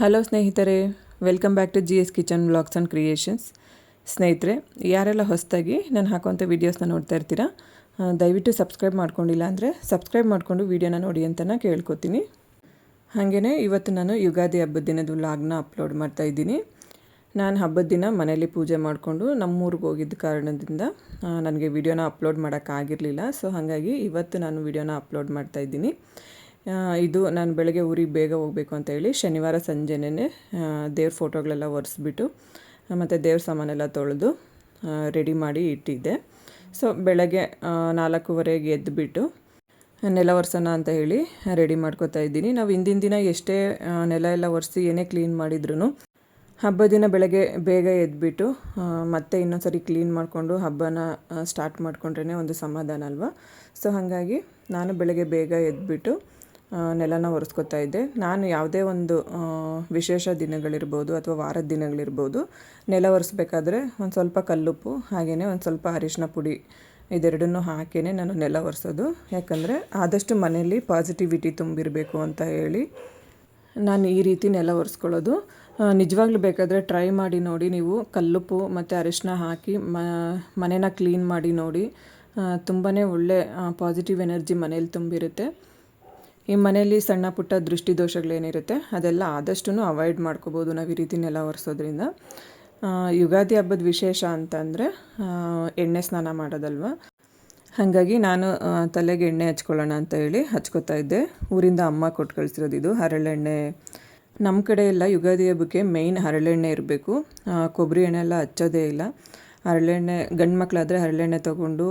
Hello ಸ್ನೇಹಿತರೆ. Welcome back to G S kitchen blogs and creations ಸ್ನೇಹಿತರೆ, ಯಾರೆಲ್ಲ ಹೊಸದಾಗಿ ನಾನು ಹಾಕುವಂಥ ವೀಡಿಯೋಸ್ನ ನೋಡ್ತಾ ಇರ್ತೀರಾ ದಯವಿಟ್ಟು ಸಬ್ಸ್ಕ್ರೈಬ್ ಮಾಡ್ಕೊಂಡಿಲ್ಲ ಅಂದರೆ ಸಬ್ಸ್ಕ್ರೈಬ್ ಮಾಡಿಕೊಂಡು ವೀಡಿಯೋನ ನೋಡಿ ಅಂತ ಕೇಳ್ಕೊತೀನಿ. ಹಾಗೆಯೇ ಇವತ್ತು ನಾನು ಯುಗಾದಿ ಹಬ್ಬದ ದಿನದ ಲಾಗ್ನ ಅಪ್ಲೋಡ್ ಮಾಡ್ತಾ ಇದ್ದೀನಿ. ನಾನು ಹಬ್ಬದ ದಿನ ಮನೇಲಿ ಪೂಜೆ ಮಾಡಿಕೊಂಡು ನಮ್ಮೂರಿಗೆ ಹೋಗಿದ್ದ ಕಾರಣದಿಂದ ನನಗೆ ವಿಡಿಯೋನ ಅಪ್ಲೋಡ್ ಮಾಡೋಕ್ಕಾಗಿರಲಿಲ್ಲ ಸೊ ಹಾಗಾಗಿ ಇವತ್ತು ನಾನು ವೀಡಿಯೋನ ಅಪ್ಲೋಡ್ ಮಾಡ್ತಾ ಇದ್ದೀನಿ. ಇದು ನಾನು ಬೆಳಗ್ಗೆ ಊರಿಗೆ ಬೇಗ ಹೋಗಬೇಕು ಅಂತ ಹೇಳಿ ಶನಿವಾರ ಸಂಜೆನೇ ದೇವ್ರ ಫೋಟೋಗಳೆಲ್ಲ ಒರೆಸ್ಬಿಟ್ಟು ಮತ್ತು ದೇವ್ರ ಸಾಮಾನೆಲ್ಲ ತೊಳೆದು ರೆಡಿ ಮಾಡಿ ಇಟ್ಟಿದ್ದೆ. ಸೊ ಬೆಳಗ್ಗೆ ನಾಲ್ಕೂವರೆಗೆ ಎದ್ದುಬಿಟ್ಟು ನೆಲ ಒರೆಸೋಣ ಅಂತ ಹೇಳಿ ರೆಡಿ ಮಾಡ್ಕೋತಾ ಇದ್ದೀನಿ. ನಾವು ಹಿಂದಿನ ದಿನ ಎಷ್ಟೇ ನೆಲ ಎಲ್ಲ ಒರೆಸಿ ಏನೇ ಕ್ಲೀನ್ ಮಾಡಿದ್ರು ಹಬ್ಬದ ದಿನ ಬೆಳಗ್ಗೆ ಬೇಗ ಎದ್ಬಿಟ್ಟು ಮತ್ತೆ ಇನ್ನೊಂದು ಸರಿ ಕ್ಲೀನ್ ಮಾಡಿಕೊಂಡು ಹಬ್ಬನ ಸ್ಟಾರ್ಟ್ ಮಾಡಿಕೊಂಡ್ರೇ ಒಂದು ಸಮಾಧಾನ ಅಲ್ವಾ? ಸೊ ಹಾಗಾಗಿ ನಾನು ಬೆಳಗ್ಗೆ ಬೇಗ ಎದ್ಬಿಟ್ಟು ಆ, ನೆಲನ ಒರೆಸ್ಕೊತಾ ಇದ್ದೆ. ನಾನು ಯಾವುದೇ ಒಂದು ವಿಶೇಷ ದಿನಗಳಿರ್ಬೋದು ಅಥವಾ ವಾರದ ದಿನಗಳಿರ್ಬೋದು ನೆಲ ಒರೆಸ್ಬೇಕಾದ್ರೆ ಒಂದು ಸ್ವಲ್ಪ ಕಲ್ಲುಪ್ಪು ಹಾಗೆಯೇ ಒಂದು ಸ್ವಲ್ಪ ಅರಿಶಿನ ಪುಡಿ ಇದೆರಡನ್ನೂ ಹಾಕಿಯೇ ನಾನು ನೆಲ ಒರೆಸೋದು. ಯಾಕಂದರೆ ಆದಷ್ಟು ಮನೆಯಲ್ಲಿ ಪಾಸಿಟಿವಿಟಿ ತುಂಬಿರಬೇಕು ಅಂತ ಹೇಳಿ ನಾನು ಈ ರೀತಿ ನೆಲ ಒರೆಸ್ಕೊಳ್ಳೋದು. ನಿಜವಾಗ್ಲೂ ಬೇಕಾದರೆ ಟ್ರೈ ಮಾಡಿ ನೋಡಿ ನೀವು ಕಲ್ಲುಪ್ಪು ಮತ್ತು ಅರಿಶಿನ ಹಾಕಿ ಮನೇನ ಕ್ಲೀನ್ ಮಾಡಿ ನೋಡಿ. ತುಂಬಾ ಒಳ್ಳೆ ಪಾಸಿಟಿವ್ ಎನರ್ಜಿ ಮನೇಲಿ ತುಂಬಿರುತ್ತೆ. ಈ ಮನೆಯಲ್ಲಿ ಸಣ್ಣ ಪುಟ್ಟ ದೃಷ್ಟಿ ದೋಷಗಳೇನಿರುತ್ತೆ ಅದೆಲ್ಲ ಆದಷ್ಟು ಅವಾಯ್ಡ್ ಮಾಡ್ಕೋಬೋದು ನಾವು ಈ ರೀತಿನೆಲ್ಲ ನೆಲ ಒರೆಸೋದ್ರಿಂದ. ಯುಗಾದಿ ಹಬ್ಬದ ವಿಶೇಷ ಅಂತಂದರೆ ಎಣ್ಣೆ ಸ್ನಾನ ಮಾಡೋದಲ್ವ? ಹಾಗಾಗಿ ನಾನು ತಲೆಗೆ ಎಣ್ಣೆ ಹಚ್ಕೊಳ್ಳೋಣ ಅಂತ ಹೇಳಿ ಹಚ್ಕೋತಾ ಇದ್ದೆ. ಊರಿಂದ ಅಮ್ಮ ಕೊಟ್ಟು ಕಳಿಸಿರೋದು ಇದು, ಹರಳೆಣ್ಣೆ. ನಮ್ಮ ಕಡೆ ಎಲ್ಲ ಯುಗಾದಿ ಹಬ್ಬಕ್ಕೆ ಮೇಯ್ನ್ ಹರಳೆಣ್ಣೆ ಇರಬೇಕು. ಕೊಬ್ಬರಿ ಎಣ್ಣೆ ಎಲ್ಲ ಹಚ್ಚೋದೇ ಇಲ್ಲ. ಹರಳೆಣ್ಣೆ, ಗಂಡು ಮಕ್ಕಳಾದರೆ ಹರಳೆಣ್ಣೆ ತೊಗೊಂಡು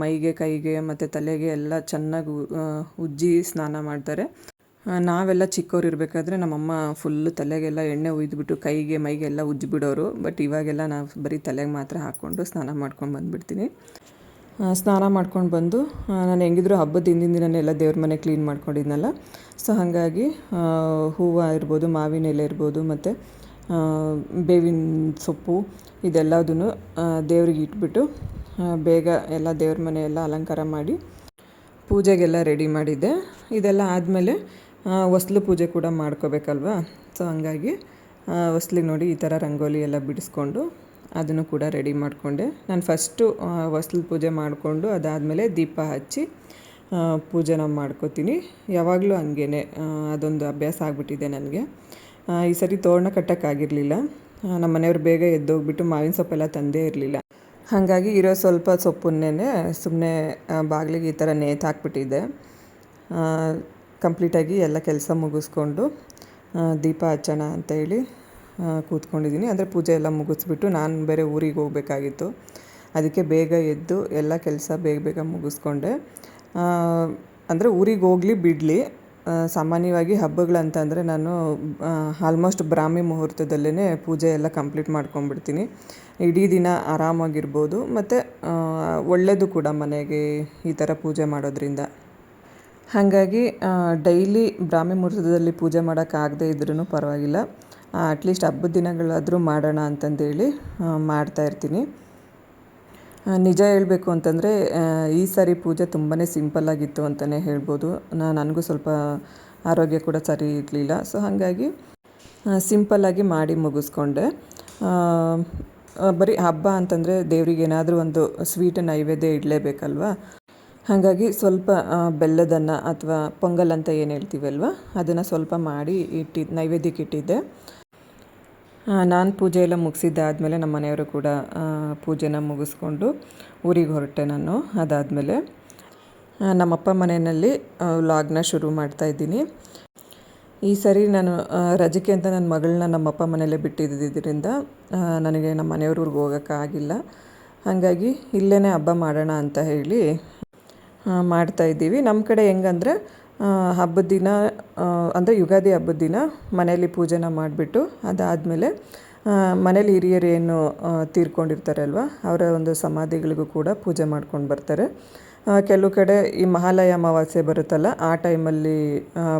ಮೈಗೆ, ಕೈಗೆ ಮತ್ತು ತಲೆಗೆ ಎಲ್ಲ ಚೆನ್ನಾಗಿ ಉಜ್ಜಿ ಸ್ನಾನ ಮಾಡ್ತಾರೆ. ನಾವೆಲ್ಲ ಚಿಕ್ಕವ್ರು ಇರಬೇಕಾದ್ರೆ ನಮ್ಮಮ್ಮ ಫುಲ್ಲು ತಲೆಗೆಲ್ಲ ಎಣ್ಣೆ ಉಯ್ದುಬಿಟ್ಟು ಕೈಗೆ, ಮೈಗೆಲ್ಲ ಉಜ್ಜಿಬಿಡೋರು. ಬಟ್ ಇವಾಗೆಲ್ಲ ನಾವು ಬರೀ ತಲೆಗೆ ಮಾತ್ರ ಹಾಕ್ಕೊಂಡು ಸ್ನಾನ ಮಾಡ್ಕೊಂಡು ಬಂದುಬಿಡ್ತೀನಿ. ಸ್ನಾನ ಮಾಡ್ಕೊಂಡು ಬಂದು ನಾನು ಹೆಂಗಿದ್ರು ಹಬ್ಬದ ಹಿಂದಿನ ದಿನನೆಲ್ಲ ಎಲ್ಲ ದೇವ್ರ ಮನೆ ಕ್ಲೀನ್ ಮಾಡ್ಕೊಂಡಿದ್ನಲ್ಲ. ಸೊ ಹಾಗಾಗಿ ಹೂವು ಇರ್ಬೋದು, ಮಾವಿನ ಎಲೆ ಇರ್ಬೋದು ಮತ್ತು ಬೇವಿನ ಸೊಪ್ಪು ಇದೆಲ್ಲದನ್ನು ದೇವ್ರಿಗೆ ಇಟ್ಬಿಟ್ಟು ಬೇಗ ಎಲ್ಲ ದೇವ್ರ ಮನೆ ಎಲ್ಲ ಅಲಂಕಾರ ಮಾಡಿ ಪೂಜೆಗೆಲ್ಲ ರೆಡಿ ಮಾಡಿದ್ದೆ. ಇದೆಲ್ಲ ಆದಮೇಲೆ ಹೊಸ್ಲು ಪೂಜೆ ಕೂಡ ಮಾಡ್ಕೋಬೇಕಲ್ವಾ? ಸೊ ಹಂಗಾಗಿ ಹೊಸ್ಲಿಗೆ ನೋಡಿ ಈ ಥರ ರಂಗೋಲಿ ಎಲ್ಲ ಬಿಡಿಸ್ಕೊಂಡು ಅದನ್ನು ಕೂಡ ರೆಡಿ ಮಾಡಿಕೊಂಡೆ. ನಾನು ಫಸ್ಟು ಹೊಸ್ಲು ಪೂಜೆ ಮಾಡಿಕೊಂಡು ಅದಾದಮೇಲೆ ದೀಪ ಹಚ್ಚಿ ಪೂಜೆನ ಮಾಡ್ಕೋತೀನಿ. ಯಾವಾಗಲೂ ಹಂಗೇ ಅದೊಂದು ಅಭ್ಯಾಸ ಆಗಿಬಿಟ್ಟಿದೆ ನನಗೆ. ಈ ಸರಿ ತೋರಣ ಕಟ್ಟೋಕ್ಕಾಗಿರಲಿಲ್ಲ. ನಮ್ಮ ಮನೆಯವ್ರು ಬೇಗ ಎದ್ದೋಗ್ಬಿಟ್ಟು ಮಾವಿನ ಸೊಪ್ಪೆಲ್ಲ ತಂದೇ ಇರಲಿಲ್ಲ. ಹಾಗಾಗಿ ಇರೋ ಸ್ವಲ್ಪ ಸೊಪ್ಪನ್ನೇ ಸುಮ್ಮನೆ ಬಾಗಿಲಿಗೆ ಈ ಥರ ನೇತು ಹಾಕ್ಬಿಟ್ಟಿದ್ದೆ. ಕಂಪ್ಲೀಟಾಗಿ ಎಲ್ಲ ಕೆಲಸ ಮುಗಿಸ್ಕೊಂಡು ದೀಪ ಹಚ್ಚೋಣ ಅಂತ ಹೇಳಿ ಕೂತ್ಕೊಂಡಿದ್ದೀನಿ. ಅಂದರೆ ಪೂಜೆ ಎಲ್ಲ ಮುಗಿಸ್ಬಿಟ್ಟು ನಾನು ಬೇರೆ ಊರಿಗೆ ಹೋಗಬೇಕಾಗಿತ್ತು. ಅದಕ್ಕೆ ಬೇಗ ಎದ್ದು ಎಲ್ಲ ಕೆಲಸ ಬೇಗ ಬೇಗ ಮುಗಿಸ್ಕೊಂಡೆ. ಅಂದರೆ ಊರಿಗೆ ಹೋಗಲಿ ಬಿಡಲಿ ಸಾಮಾನ್ಯವಾಗಿ ಹಬ್ಬಗಳಂತಂದರೆ ನಾನು ಆಲ್ಮೋಸ್ಟ್ ಬ್ರಾಹ್ಮಿ ಮುಹೂರ್ತದಲ್ಲೇ ಪೂಜೆ ಎಲ್ಲ ಕಂಪ್ಲೀಟ್ ಮಾಡ್ಕೊಂಡ್ಬಿಡ್ತೀನಿ. ಇಡೀ ದಿನ ಆರಾಮಾಗಿರ್ಬೋದು, ಮತ್ತು ಒಳ್ಳೆಯದು ಕೂಡ ಮನೆಗೆ ಈ ಥರ ಪೂಜೆ ಮಾಡೋದ್ರಿಂದ. ಹಾಗಾಗಿ ಡೈಲಿ ಬ್ರಾಹ್ಮಿ ಮುಹೂರ್ತದಲ್ಲಿ ಪೂಜೆ ಮಾಡೋಕ್ಕಾಗದೇ ಇದ್ರೂ ಪರವಾಗಿಲ್ಲ. ಅಟ್ಲೀಸ್ಟ್ ಹಬ್ಬದ ದಿನಗಳಾದರೂ ಮಾಡೋಣ ಅಂತಂದೇಳಿ ಮಾಡ್ತಾಯಿರ್ತೀನಿ ನಿಜ ಹೇಳಬೇಕು ಅಂತಂದರೆ ಈ ಸಾರಿ ಪೂಜೆ ತುಂಬಾ ಸಿಂಪಲ್ಲಾಗಿತ್ತು ಅಂತಲೇ ಹೇಳ್ಬೋದು. ನನಗೂ ಸ್ವಲ್ಪ ಆರೋಗ್ಯ ಕೂಡ ಸರಿ ಇರಲಿಲ್ಲ. ಸೊ ಹಾಗಾಗಿ ಸಿಂಪಲ್ಲಾಗಿ ಮಾಡಿ ಮುಗಿಸ್ಕೊಂಡೆ. ಬರೀ ಹಬ್ಬ ಅಂತಂದರೆ ದೇವರಿಗೆ ಏನಾದರೂ ಒಂದು ಸ್ವೀಟ್ ನೈವೇದ್ಯ ಇಡಲೇಬೇಕಲ್ವಾ? ಹಾಗಾಗಿ ಸ್ವಲ್ಪ ಬೆಲ್ಲದನ್ನ ಅಥವಾ ಪೊಂಗಲ್ ಅಂತ ಏನು ಹೇಳ್ತೀವಲ್ವ? ಅದನ್ನು ಸ್ವಲ್ಪ ಮಾಡಿ ಇಟ್ಟಿದ್ದು ನೈವೇದ್ಯಕ್ಕೆ ಇಟ್ಟಿದ್ದೆ. ನಾನು ಪೂಜೆ ಎಲ್ಲ ಮುಗಿಸಿದ್ದಾದಮೇಲೆ ನಮ್ಮ ಮನೆಯವರು ಕೂಡ ಪೂಜೆನ ಮುಗಿಸ್ಕೊಂಡು ಊರಿಗೆ ಹೊರಟೆ ನಾನು, ಅದಾದಮೇಲೆ. ನಮ್ಮಪ್ಪ ಮನೆಯಲ್ಲಿ ಲಾಗ್ನ ಶುರು ಮಾಡ್ತಾ ಇದ್ದೀನಿ. ಈ ಸರಿ ನಾನು ರಜಕ್ಕೆ ಅಂತ ನನ್ನ ಮಗಳನ್ನ ನಮ್ಮಪ್ಪ ಮನೆಯಲ್ಲೇ ಬಿಟ್ಟಿದ್ದರಿಂದ ನನಗೆ ನಮ್ಮ ಮನೆಯವ್ರಿಗೆ ಹೋಗೋಕ್ಕಾಗಿಲ್ಲ ಹಾಗಾಗಿ ಇಲ್ಲೇ ಹಬ್ಬ ಮಾಡೋಣ ಅಂತ ಹೇಳಿ ಮಾಡ್ತಾಯಿದ್ದೀವಿ ನಮ್ಮ ಕಡೆ ಹೆಂಗಂದರೆ ಹಬ್ಬದ ದಿನ ಅಂದರೆ ಯುಗಾದಿ ಹಬ್ಬದ ದಿನ ಮನೆಯಲ್ಲಿ ಪೂಜೆನ ಮಾಡಿಬಿಟ್ಟು ಅದಾದಮೇಲೆ ಮನೇಲಿ ಹಿರಿಯರು ಏನು ತೀರ್ಕೊಂಡಿರ್ತಾರಲ್ವ ಅವರ ಒಂದು ಸಮಾಧಿಗಳಿಗೂ ಕೂಡ ಪೂಜೆ ಮಾಡ್ಕೊಂಡು ಬರ್ತಾರೆ. ಕೆಲವು ಕಡೆ ಈ ಮಹಾಲಯ ಅಮಾವಾಸ್ಯೆ ಬರುತ್ತಲ್ಲ, ಆ ಟೈಮಲ್ಲಿ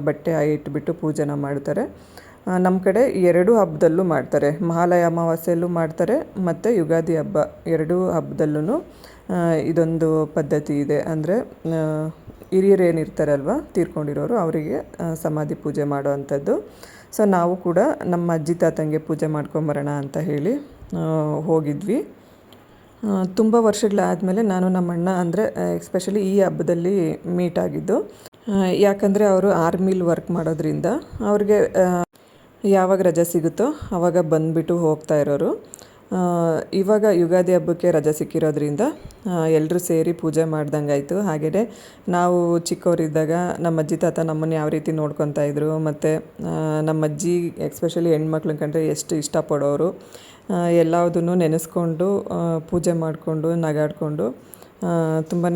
ಬಟ್ಟೆ ಇಟ್ಬಿಟ್ಟು ಪೂಜೆನ ಮಾಡ್ತಾರೆ. ನಮ್ಮ ಕಡೆ ಎರಡೂ ಹಬ್ಬದಲ್ಲೂ ಮಾಡ್ತಾರೆ. ಮಹಾಲಯ ಅಮಾವಾಸ್ಯೆಯಲ್ಲೂ ಮಾಡ್ತಾರೆ, ಮತ್ತು ಯುಗಾದಿ ಹಬ್ಬ ಎರಡೂ ಹಬ್ಬದಲ್ಲೂ ಇದೊಂದು ಪದ್ಧತಿ ಇದೆ. ಅಂದರೆ ಹಿರಿಯರು ಏನಿರ್ತಾರಲ್ವ ತೀರ್ಕೊಂಡಿರೋರು ಅವರಿಗೆ ಸಮಾಧಿ ಪೂಜೆ ಮಾಡೋ ಅಂಥದ್ದು ಸೊ ನಾವು ಕೂಡ ನಮ್ಮ ಅಜ್ಜಿ ತಾತಂಗೆ ಪೂಜೆ ಮಾಡ್ಕೊಂಬರೋಣ ಅಂತ ಹೇಳಿ ಹೋಗಿದ್ವಿ. ತುಂಬ ವರ್ಷಗಳಾದಮೇಲೆ ನಾನು ನಮ್ಮ ಅಣ್ಣ ಅಂದರೆ ಎಸ್ಪೆಷಲಿ ಈ ಹಬ್ಬದಲ್ಲಿ ಮೀಟ್ ಆಗಿದ್ದು ಯಾಕಂದರೆ ಅವರು ಆರ್ಮಿಲಿ ವರ್ಕ್ ಮಾಡೋದ್ರಿಂದ ಅವ್ರಿಗೆ ಯಾವಾಗ ರಜೆ ಸಿಗುತ್ತೋ ಆವಾಗ ಬಂದುಬಿಟ್ಟು ಹೋಗ್ತಾ ಇರೋರು. ಇವಾಗ ಯುಗಾದಿ ಹಬ್ಬಕ್ಕೆ ರಜೆ ಸಿಕ್ಕಿರೋದ್ರಿಂದ ಎಲ್ಲರೂ ಸೇರಿ ಪೂಜೆ ಮಾಡ್ದಂಗೆ ಆಯಿತು ಹಾಗೆಯೇ ನಾವು ಚಿಕ್ಕವರಿದ್ದಾಗ ನಮ್ಮ ಅಜ್ಜಿ ತಾತ ನಮ್ಮನ್ನು ಯಾವ ರೀತಿ ನೋಡ್ಕೊತಾ ಇದ್ರು, ಮತ್ತು ನಮ್ಮ ಅಜ್ಜಿ ಎಕ್ಸ್ಪೆಷಲಿ ಹೆಣ್ಮಕ್ಳು ಕಂಡ್ರೆ ಎಷ್ಟು ಇಷ್ಟಪಡೋರು ಎಲ್ಲದನ್ನು ನೆನೆಸ್ಕೊಂಡು ಪೂಜೆ ಮಾಡಿಕೊಂಡು, ನಗಾಡಿಕೊಂಡು ತುಂಬಾ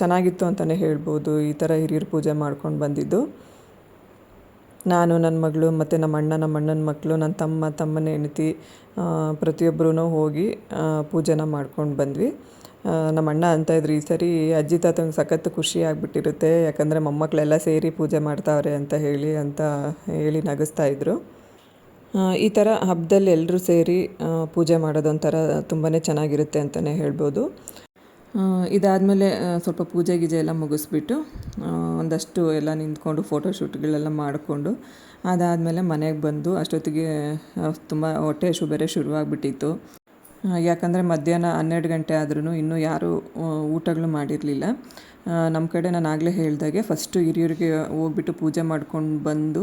ಚೆನ್ನಾಗಿತ್ತು ಅಂತಲೇ ಹೇಳ್ಬೋದು. ಈ ಥರ ಹಿರಿಯರು ಪೂಜೆ ಮಾಡ್ಕೊಂಡು ಬಂದಿದ್ದು. ನಾನು ನನ್ನ ಮಗಳು ಮತ್ತು ನಮ್ಮ ಅಣ್ಣ, ನಮ್ಮ ಅಣ್ಣನ ಮಕ್ಕಳು ನನ್ನ ತಮ್ಮ, ತಮ್ಮನ ಹೆಂಡತಿ ಪ್ರತಿಯೊಬ್ಬರೂ ಹೋಗಿ ಪೂಜೆನ ಮಾಡ್ಕೊಂಡು ಬಂದ್ವಿ. ನಮ್ಮ ಅಣ್ಣ ಅಂತ ಇದ್ರು ಈ ಸರಿ ಅಜ್ಜಿ ತಾತಂಗೆ ಸಖತ್ತು ಖುಷಿ ಆಗಿಬಿಟ್ಟಿರುತ್ತೆ. ಯಾಕಂದರೆ ಮೊಮ್ಮಕ್ಕಳೆಲ್ಲ ಸೇರಿ ಪೂಜೆ ಮಾಡ್ತಾವ್ರೆ ಅಂತ ಹೇಳಿ ಅಂತ ಹೇಳಿ ನಗಿಸ್ತಾ ಇದ್ರು. ಈ ಥರ ಹಬ್ಬದಲ್ಲಿ ಎಲ್ಲರೂ ಸೇರಿ ಪೂಜೆ ಮಾಡೋದೊಂಥರ ತುಂಬಾ ಚೆನ್ನಾಗಿರುತ್ತೆ ಅಂತಲೇ ಹೇಳ್ಬೋದು. ಇದಾದಮೇಲೆ ಸ್ವಲ್ಪ ಪೂಜೆ ಗೀಜೆ ಎಲ್ಲ ಮುಗಿಸ್ಬಿಟ್ಟು ಒಂದಷ್ಟು ಎಲ್ಲ ನಿಂತ್ಕೊಂಡು ಫೋಟೋಶೂಟ್ಗಳೆಲ್ಲ ಮಾಡಿಕೊಂಡು, ಅದಾದಮೇಲೆ ಮನೆಗೆ ಬಂದು ಅಷ್ಟೊತ್ತಿಗೆ ತುಂಬ ಹೊಟ್ಟೆ ಹಸು ಬೇರೆ ಶುರುವಾಗಿಬಿಟ್ಟಿತ್ತು. ಯಾಕಂದರೆ ಮಧ್ಯಾಹ್ನ ಹನ್ನೆರಡು ಗಂಟೆ ಆದ್ರೂ ಇನ್ನೂ ಯಾರೂ ಊಟಗಳು ಮಾಡಿರಲಿಲ್ಲ. ನಮ್ಮ ಕಡೆ ನಾನು ಆಗಲೇ ಹೇಳಿದಾಗೆ ಫಸ್ಟು ಹಿರಿಯರಿಗೆ ಹೋಗ್ಬಿಟ್ಟು ಪೂಜೆ ಮಾಡ್ಕೊಂಡು ಬಂದು,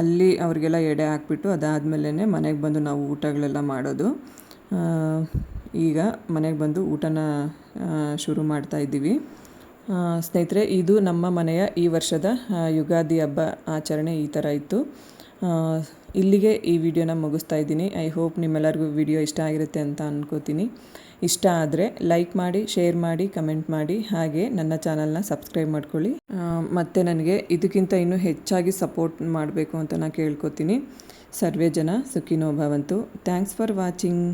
ಅಲ್ಲಿ ಅವರಿಗೆಲ್ಲ ಎಡೆ ಹಾಕ್ಬಿಟ್ಟು ಅದಾದಮೇಲೆ ಮನೆಗೆ ಬಂದು ನಾವು ಊಟಗಳೆಲ್ಲ ಮಾಡೋದು. ಈಗ ಮನೆಗೆ ಬಂದು ಊಟನ ಶುರು ಮಾಡ್ತಾ ಇದ್ದೀವಿ. ಸ್ನೇಹಿತರೆ, ಇದು ನಮ್ಮ ಮನೆಯ ಈ ವರ್ಷದ ಯುಗಾದಿ ಹಬ್ಬ ಆಚರಣೆ ಈ ಥರ ಇತ್ತು. ಇಲ್ಲಿಗೆ ಈ ವಿಡಿಯೋನ ಮುಗಿಸ್ತಾ ಇದ್ದೀನಿ. ಐ ಹೋಪ್ ನಿಮ್ಮೆಲ್ಲರಿಗೂ ವಿಡಿಯೋ ಇಷ್ಟ ಆಗಿರುತ್ತೆ ಅಂತ ಅಂದ್ಕೋತೀನಿ ಇಷ್ಟ ಆದರೆ ಲೈಕ್ ಮಾಡಿ, ಶೇರ್ ಮಾಡಿ, ಕಮೆಂಟ್ ಮಾಡಿ. ಹಾಗೆ ನನ್ನ ಚಾನಲ್ನ ಸಬ್ಸ್ಕ್ರೈಬ್ ಮಾಡ್ಕೊಳ್ಳಿ. ಮತ್ತು ನನಗೆ ಇದಕ್ಕಿಂತ ಇನ್ನೂ ಹೆಚ್ಚಾಗಿ ಸಪೋರ್ಟ್ ಮಾಡಬೇಕು ಅಂತ ನಾನು ಕೇಳ್ಕೊತೀನಿ. ಸರ್ವೇ ಜನ ಸುಖಿನೋ ಭವಂತು. Thanks for watching.